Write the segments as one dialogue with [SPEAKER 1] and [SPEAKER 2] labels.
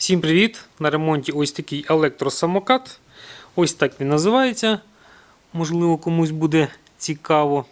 [SPEAKER 1] Всім привіт! На ремонті ось такий електросамокат. Ось так він називається. Можливо, комусь буде цікаво.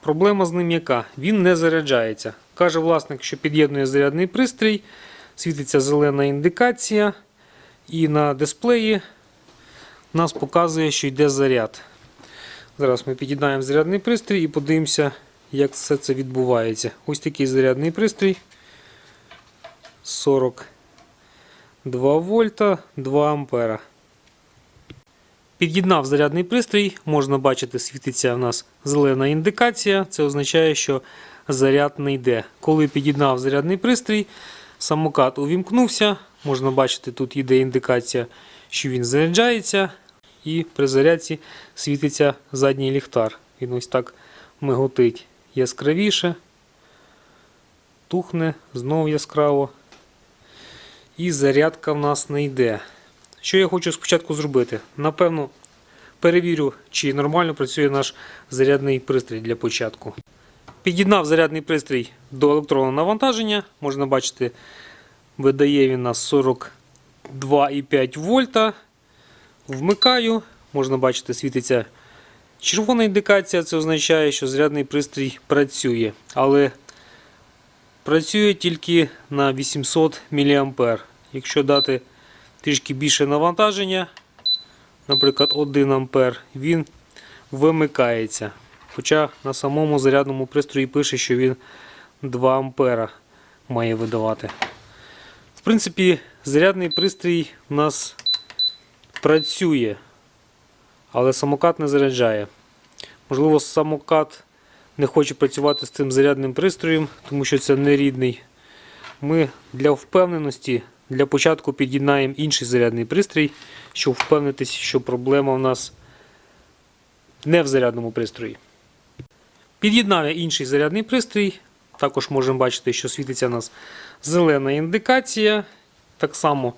[SPEAKER 1] Проблема з ним яка? Він не заряджається. Каже власник, що під'єднує зарядний пристрій, світиться зелена індикація, і на дисплеї нас показує, що йде заряд. Зараз ми під'єднаємо зарядний пристрій і подивимося, як все це відбувається. Ось такий зарядний пристрій. 40 2 вольта 2 ампера. Під'єднав зарядний пристрій, можна бачити, світиться в нас зелена індикація. Це означає, що заряд не йде. Коли під'єднав зарядний пристрій, самокат увімкнувся. Можна бачити, тут йде індикація, що він заряджається. І при зарядці світиться задній ліхтар. Він ось так миготить яскравіше, тухне, знову яскраво і зарядка в нас не йде. Що я хочу спочатку зробити? Напевно, перевірю, чи нормально працює наш зарядний пристрій для початку. Під'єднав зарядний пристрій до електронного навантаження. Можна бачити, видає він нас 42,5 вольта. Вмикаю, можна бачити, світиться червона індикація. Це означає, що зарядний пристрій працює. Але працює тільки на 800 мА. Якщо дати трішки більше навантаження, наприклад, 1 А, він вимикається. Хоча на самому зарядному пристрої пише, що він 2 А має видавати. В принципі, зарядний пристрій у нас працює, але самокат не заряджає. Можливо, самокат не хоче працювати з цим зарядним пристроєм, тому що це не рідний. Ми для впевненості для початку під'єднаємо інший зарядний пристрій, щоб впевнитися, що проблема у нас не в зарядному пристрої. Під'єднав я інший зарядний пристрій. Також можемо бачити, що світиться у нас зелена індикація. Так само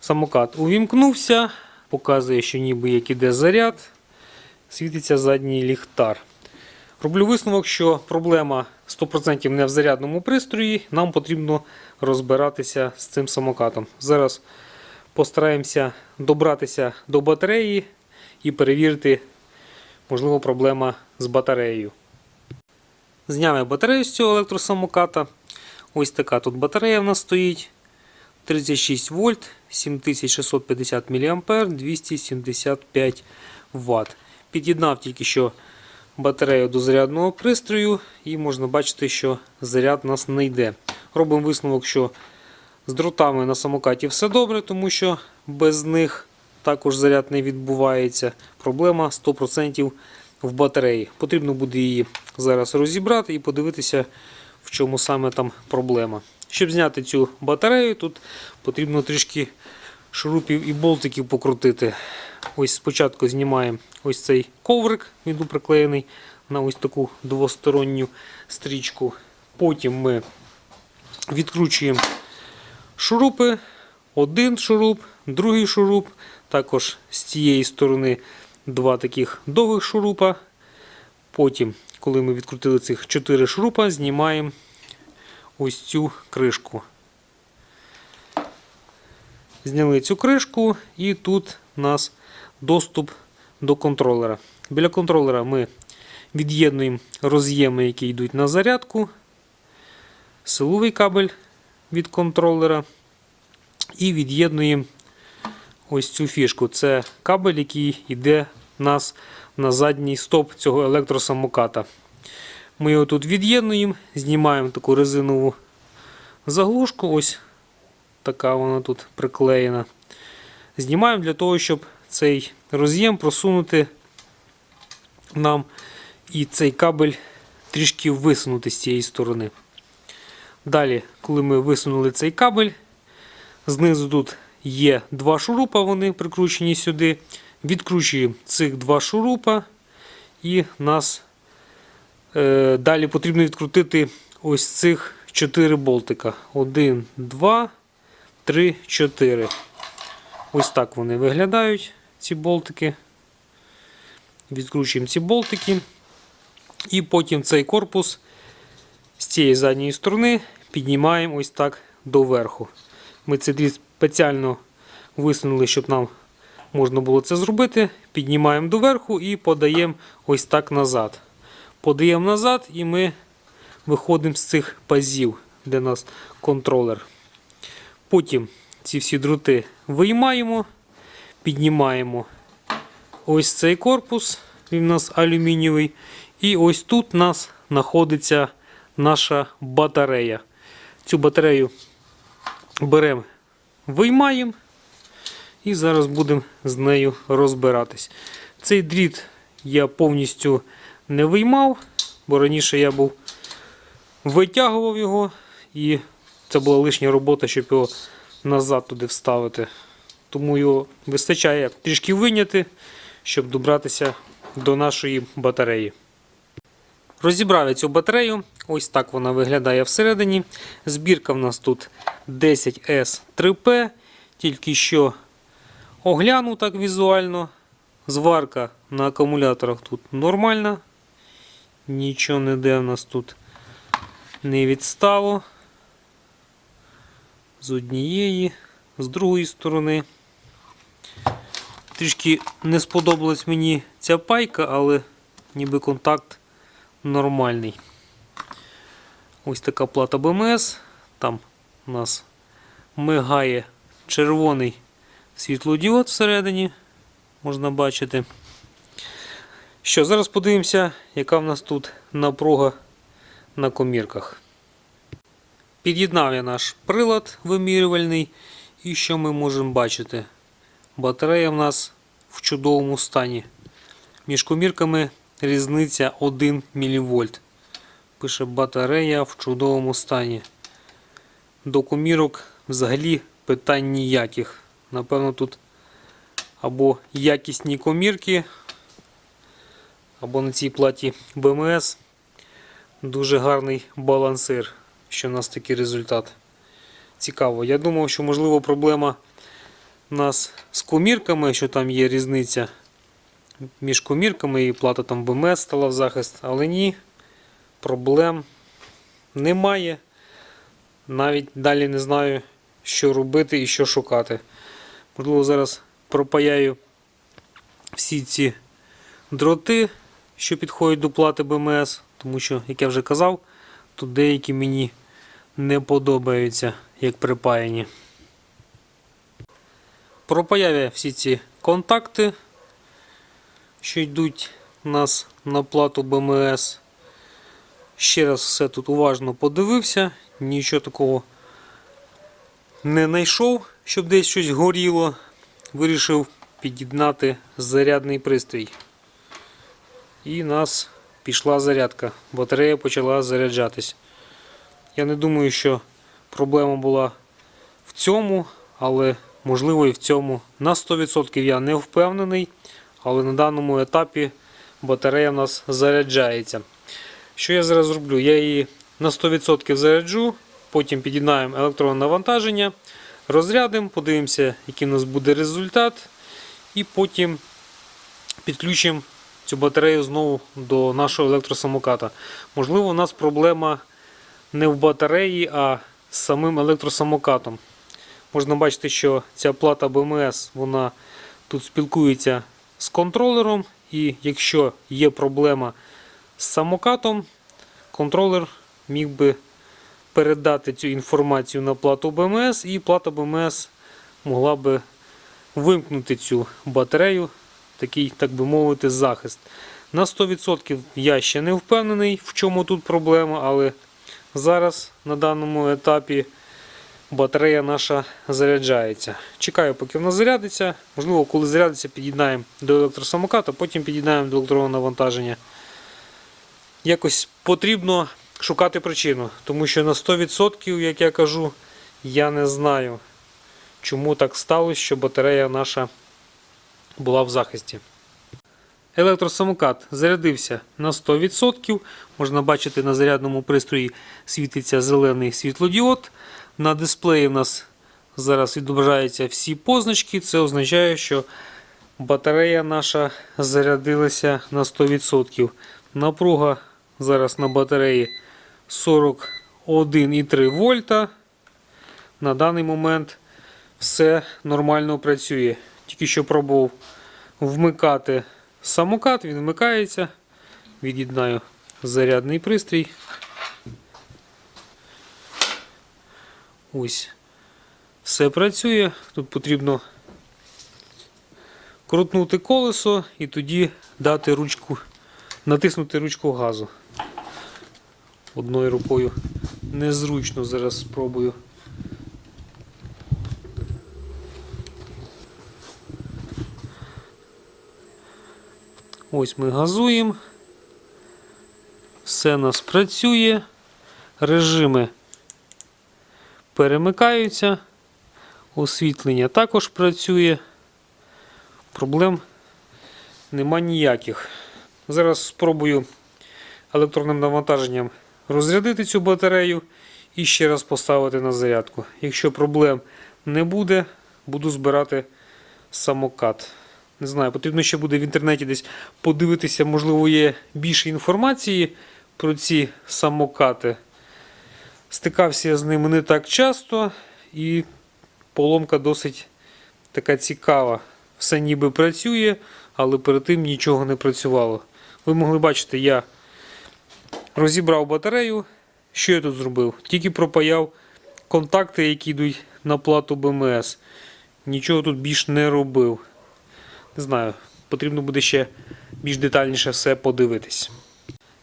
[SPEAKER 1] самокат увімкнувся, показує, що ніби як іде заряд, світиться задній ліхтар. Роблю висновок, що проблема 100% не в зарядному пристрої. Нам потрібно розбиратися з цим самокатом. Зараз постараємося добратися до батареї і перевірити, можливо, проблема з батареєю. Зняв батарею з цього електросамоката. Ось така тут батарея в нас стоїть. 36 вольт, 7650 мА, 275 Вт. Під'єднав тільки що батарею до зарядного пристрою, і можна бачити, що заряд у нас не йде. Робимо висновок, що з дротами на самокаті все добре, тому що без них також заряд не відбувається. Проблема 100% в батареї. Потрібно буде її зараз розібрати і подивитися, в чому саме там проблема. Щоб зняти цю батарею, тут потрібно трішки шурупів і болтиків покрутити. Ось спочатку знімаємо ось цей коврик, він був приклеєний на ось таку двосторонню стрічку. Потім ми відкручуємо шурупи, один шуруп, другий шуруп. Також з цієї сторони два таких довгих шурупа. Потім, коли ми відкрутили цих 4 шурупа, знімаємо ось цю кришку. Зняли цю кришку, і тут у нас доступ до контролера. Біля контролера ми від'єднуємо роз'єми, які йдуть на зарядку, силовий кабель від контролера і від'єднуємо ось цю фішку. Це кабель, який йде у нас на задній стоп цього електросамоката. Ми його тут від'єднуємо, знімаємо таку резинову заглушку. Ось така вона тут приклеєна. Знімаємо для того, щоб цей роз'єм просунути нам і цей кабель трішки висунути з цієї сторони. Далі, коли ми висунули цей кабель, знизу тут є два шурупа, вони прикручені сюди. Відкручуємо цих два шурупа, і нас е, далі потрібно відкрутити ось цих 4 болтика. 1, 2, 3, 4. Ось так вони виглядають, ці болтики. Відкручуємо ці болтики. І потім цей корпус з цієї задньої сторони піднімаємо ось так доверху. Ми цей дріт спеціально висунули, щоб нам можна було це зробити. Піднімаємо доверху і подаємо ось так назад. Подаємо назад і ми виходимо з цих пазів, де у нас контролер. Потім ці всі дроти виймаємо, піднімаємо ось цей корпус, він у нас алюмінієвий. І ось тут у нас знаходиться наша батарея. Цю батарею беремо, виймаємо і зараз будемо з нею розбиратись. Цей дріт я повністю не виймав, бо раніше я був витягував його, і це була лишня робота, щоб його назад туди вставити. Тому його вистачає трішки виняти, щоб добратися до нашої батареї. Розібрав цю батарею. Ось так вона виглядає всередині. Збірка в нас тут 10S3P. Тільки що огляну так візуально. Зварка на акумуляторах тут нормальна. Нічого не де в нас тут не відстало. З однієї, з другої сторони. Трішки не сподобалась мені ця пайка, але ніби контакт нормальний. Ось така плата БМС. Там у нас мигає червоний світлодіод всередині. Можна бачити. Що, зараз подивимося, яка в нас тут напруга на комірках. Під'єднав я наш прилад вимірювальний. І що ми можемо бачити? Батарея в нас в чудовому стані. Між комірками різниця 1 мВ. Пише батарея в чудовому стані. До комірок взагалі питань ніяких. Напевно, тут або якісні комірки, або на цій платі БМС дуже гарний балансир, що у нас такий результат. Цікаво. Я думав, що можливо проблема нас з комірками, що там є різниця між комірками і плата там БМС стала в захист, але ні, проблем немає. Навіть далі не знаю, що робити і що шукати. Можливо, зараз пропаяю всі ці дроти, що підходять до плати БМС, тому що, як я вже казав, тут деякі мені не подобаються, як припаяні. Пропаяв я всі ці контакти, що йдуть у нас на плату БМС. Ще раз все тут уважно подивився, нічого такого не знайшов, щоб десь щось горіло. Вирішив під'єднати зарядний пристрій. І нас пішла зарядка. Батарея почала заряджатись. Я не думаю, що проблема була в цьому, але можливо і в цьому. На 100% я не впевнений, але на даному етапі батарея в нас заряджається. Що я зараз зроблю? Я її на 100% заряджу, потім під'єднаємо електронне навантаження, розрядимо, подивимося, який у нас буде результат, і потім підключимо цю батарею знову до нашого електросамоката. Можливо, у нас проблема не в батареї, а з самим електросамокатом. Можна бачити, що ця плата БМС вона тут спілкується з контролером, і якщо є проблема з самокатом, контролер міг би передати цю інформацію на плату БМС, і плата БМС могла би вимкнути цю батарею, такий, так би мовити, захист. На 100% я ще не впевнений, в чому тут проблема, але зараз на даному етапі батарея наша заряджається. Чекаю, поки вона зарядиться. Можливо, коли зарядиться, під'єднаємо до електросамоката, потім під'єднаємо до електронного навантаження. Якось потрібно шукати причину, тому що на 100%, як я кажу, я не знаю, чому так сталося, що батарея наша була в захисті. Електросамокат зарядився на 100%. Можна бачити, на зарядному пристрої світиться зелений світлодіод. На дисплеї в нас зараз відображаються всі позначки. Це означає, що батарея наша зарядилася на 100%. Напруга зараз на батареї 41,3 вольта. На даний момент все нормально працює. Тільки що пробував вмикати самокат, він вмикається. Від'єднаю зарядний пристрій. Ось. Все працює. Тут потрібно крутнути колесо і тоді дати ручку, натиснути ручку газу. Одною рукою незручно зараз спробую. Ось ми газуємо. Все нас працює. Режими перемикаються. Освітлення також працює. Проблем нема ніяких. Зараз спробую електронним навантаженням розрядити цю батарею і ще раз поставити на зарядку. Якщо проблем не буде, буду збирати самокат. Не знаю, потрібно ще буде в інтернеті десь подивитися, можливо, є більше інформації про ці самокати. Стикався я з ними не так часто, і поломка досить така цікава. Все ніби працює, але перед тим нічого не працювало. Ви могли бачити, я розібрав батарею. Що я тут зробив? Тільки пропаяв контакти, які йдуть на плату БМС. Нічого тут більш не робив. Не знаю, потрібно буде ще більш детальніше все подивитись.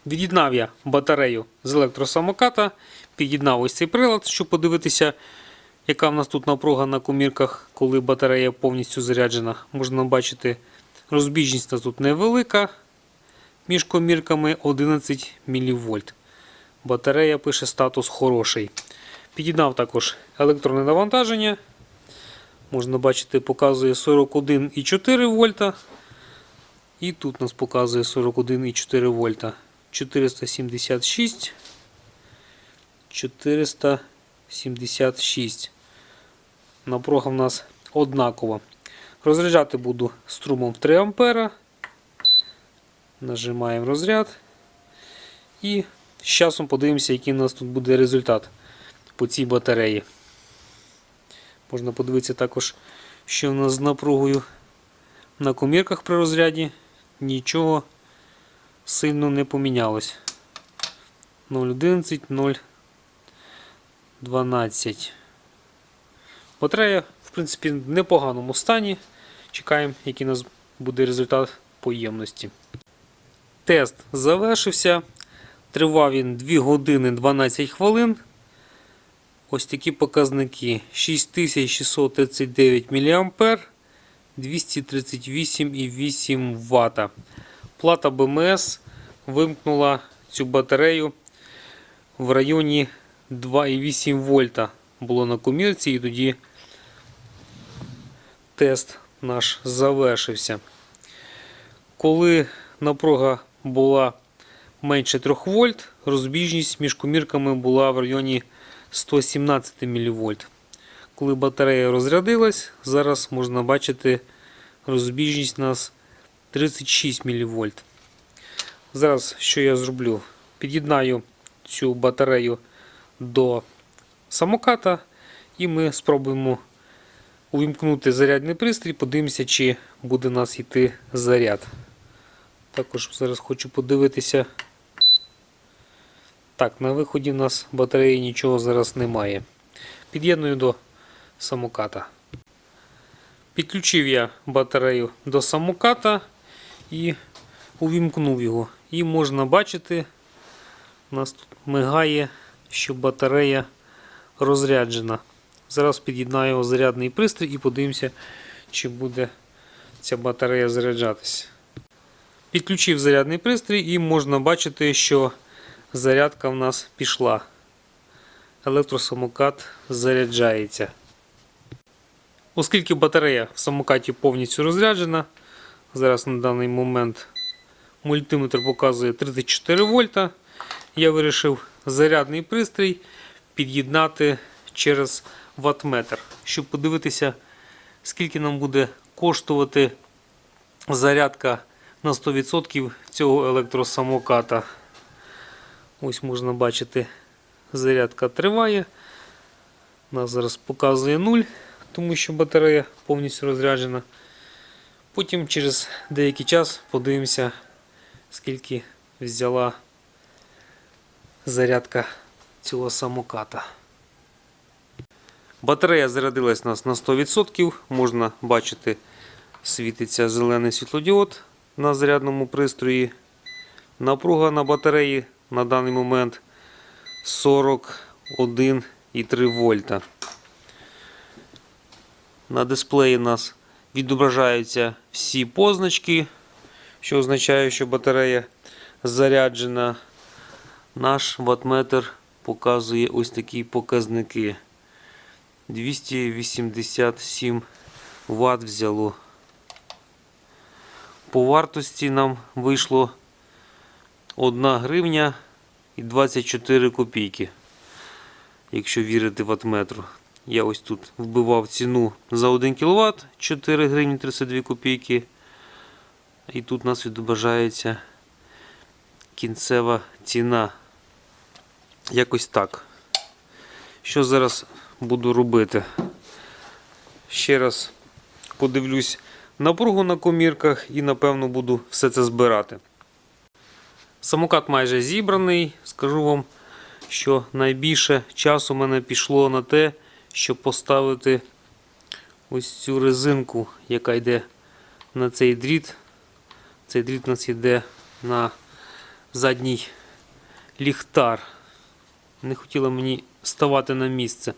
[SPEAKER 1] Від'єднав я батарею з електросамоката, під'єднав ось цей прилад, щоб подивитися, яка в нас тут напруга на комірках, коли батарея повністю заряджена. Можна бачити, розбіжність у нас тут невелика. Між комірками 11 мВ. Батарея пише статус хороший. Під'єднав також електронне навантаження. Можна бачити, показує 41,4 вольта. І тут нас показує 41,4 вольта. 476. 476. Напруга в нас однакова. Розряджати буду струмом в 3 ампера. Нажимаємо розряд. І з часом подивимося, який у нас тут буде результат по цій батареї. Можна подивитися також, що в нас з напругою на комірках при розряді. Нічого сильно не помінялось. 0,11, 0,12. Батарея, в принципі, в непоганому стані. Чекаємо, який у нас буде результат по ємності. Тест завершився. Тривав він 2 години 12 хвилин. Ось такі показники: 6639 мА, 238,8 Вт. Плата БМС вимкнула цю батарею в районі 2,8 вольта. Було на комірці, і тоді тест наш завершився. Коли напруга була менше 3 вольт, розбіжність між комірками була в районі 117 мВ. Коли батарея розрядилась, зараз можна бачити розбіжність у нас 36 мВ. Зараз що я зроблю? Під'єднаю цю батарею до самоката і ми спробуємо увімкнути зарядний пристрій, подивимося, чи буде у нас йти заряд. Також зараз хочу подивитися. Так, на виході у нас батареї нічого зараз немає. Під'єдную до самоката. Підключив я батарею до самоката і увімкнув його. І можна бачити, у нас тут мигає, що батарея розряджена. Зараз під'єднаю зарядний пристрій і подивимося, чи буде ця батарея заряджатися. Підключив зарядний пристрій і можна бачити, що зарядка в нас пішла. Електросамокат заряджається. Оскільки батарея в самокаті повністю розряджена, зараз на даний момент мультиметр показує 34 вольта. Я вирішив зарядний пристрій під'єднати через ваттметр, щоб подивитися, скільки нам буде коштувати зарядка на 100% цього електросамоката. Ось можна бачити, зарядка триває. Нас зараз показує 0, тому що батарея повністю розряджена. Потім через деякий час подивимося, скільки взяла зарядка цього самоката. Батарея зарядилась у нас на 100%. Можна бачити, світиться зелений світлодіод на зарядному пристрої. Напруга на батареї на даний момент 41,3 вольта. На дисплеї у нас відображаються всі позначки, що означає, що батарея заряджена. Наш ватметр показує ось такі показники. 287 Вт взяло. По вартості нам вийшло 1 гривня і 24 копійки. Якщо вірити ватметру. Я ось тут вбивав ціну за 1 кВт 4 гривні 32 копійки. І тут у нас відображається кінцева ціна. Якось так. Що зараз буду робити? Ще раз подивлюсь напругу на комірках і напевно буду все це збирати. Самокат майже зібраний. Скажу вам, що найбільше часу в мене пішло на те, щоб поставити ось цю резинку, яка йде на цей дріт. Цей дріт у нас йде на задній ліхтар. Не хотіла мені ставати на місце.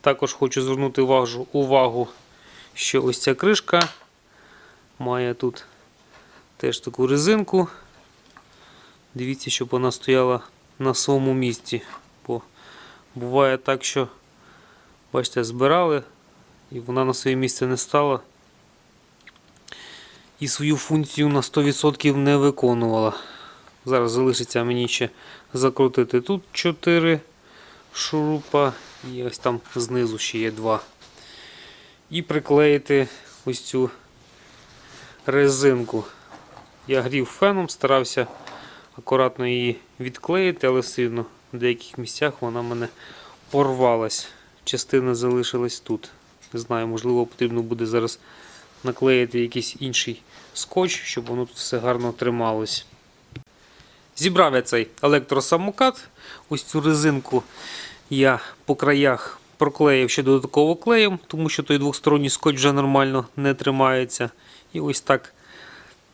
[SPEAKER 1] Також хочу звернути увагу, увагу, що ось ця кришка має тут теж таку резинку. Дивіться, щоб вона стояла на своєму місці. Бо буває так, що, бачите, збирали і вона на своє місце не стала. І свою функцію на 100% не виконувала. Зараз залишиться мені ще закрутити тут 4 шурупа і ось там знизу ще є 2. І приклеїти ось цю резинку. Я грів феном, старався акуратно її відклеїти, але сильно в деяких місцях вона мене порвалась. Частина залишилась тут. Не знаю, можливо, потрібно буде зараз наклеїти якийсь інший скотч, щоб воно тут все гарно трималось. Зібрав я цей електросамокат. Ось цю резинку я по краях проклеїв ще додатково клеєм, тому що той двосторонній скотч вже нормально не тримається. І ось так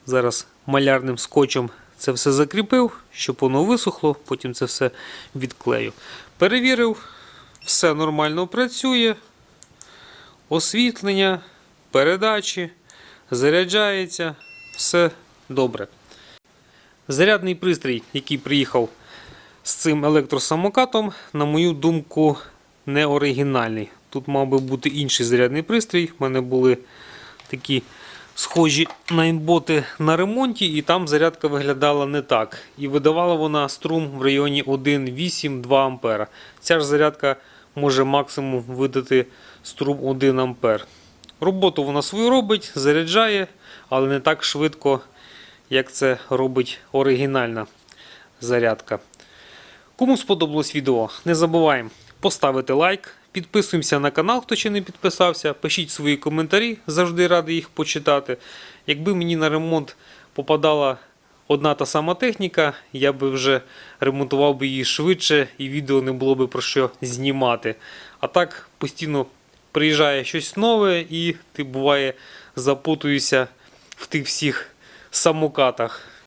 [SPEAKER 1] зараз малярним скотчем це все закріпив, щоб воно висохло, потім це все відклею. Перевірив, все нормально працює. Освітлення, передачі, заряджається, все добре. Зарядний пристрій, який приїхав з цим електросамокатом, на мою думку, не оригінальний. Тут мав би бути інший зарядний пристрій. У мене були такі схожі найнботи на ремонті, і там зарядка виглядала не так. І видавала вона струм в районі 1,8-2 А. Ця ж зарядка може максимум видати струм 1 А. Роботу вона свою робить, заряджає, але не так швидко, як це робить оригінальна зарядка. Кому сподобалось відео, не забуваємо поставити лайк, підписуємося на канал, хто ще не підписався, пишіть свої коментарі, завжди радий їх почитати. Якби мені на ремонт попадала одна та сама техніка, я би вже ремонтував би її швидше і відео не було би про що знімати. А так постійно приїжджає щось нове і ти буває запутуєшся в тих всіх самокатах.